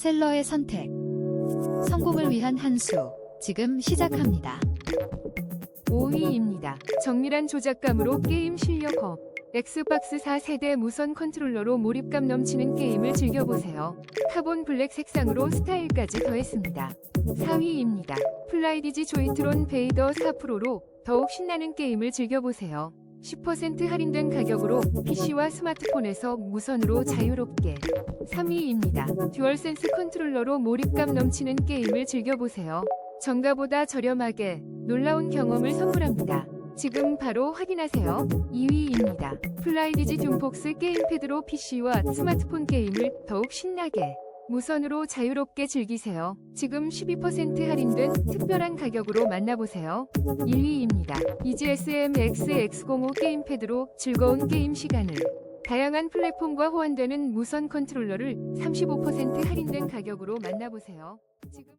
셀러의 선택. 성공을 위한 한 수. 지금 시작합니다. 5위입니다. 정밀한 조작감으로 게임 실력 업. 엑스박스 4세대 무선 컨트롤러로 몰입감 넘치는 게임을 즐겨보세요. 카본 블랙 색상으로 스타일까지 더했습니다. 4위입니다. 플라이디지 조이트론 베이더 4 프로로 더욱 신나는 게임을 즐겨보세요. 10% 할인된 가격으로 PC와 스마트폰에서 무선으로 자유롭게 3위입니다. 듀얼센스 컨트롤러로 몰입감 넘치는 게임을 즐겨보세요. 정가보다 저렴하게 놀라운 경험을 선물합니다. 지금 바로 확인하세요. 2위입니다. 플라이디지 둠폭스 게임패드로 PC와 스마트폰 게임을 더욱 신나게 무선으로 자유롭게 즐기세요. 지금 12% 할인된 특별한 가격으로 만나보세요. 1위입니다. EGSM X-X05 게임패드로 즐거운 게임 시간을 다양한 플랫폼과 호환되는 무선 컨트롤러를 35% 할인된 가격으로 만나보세요. 지금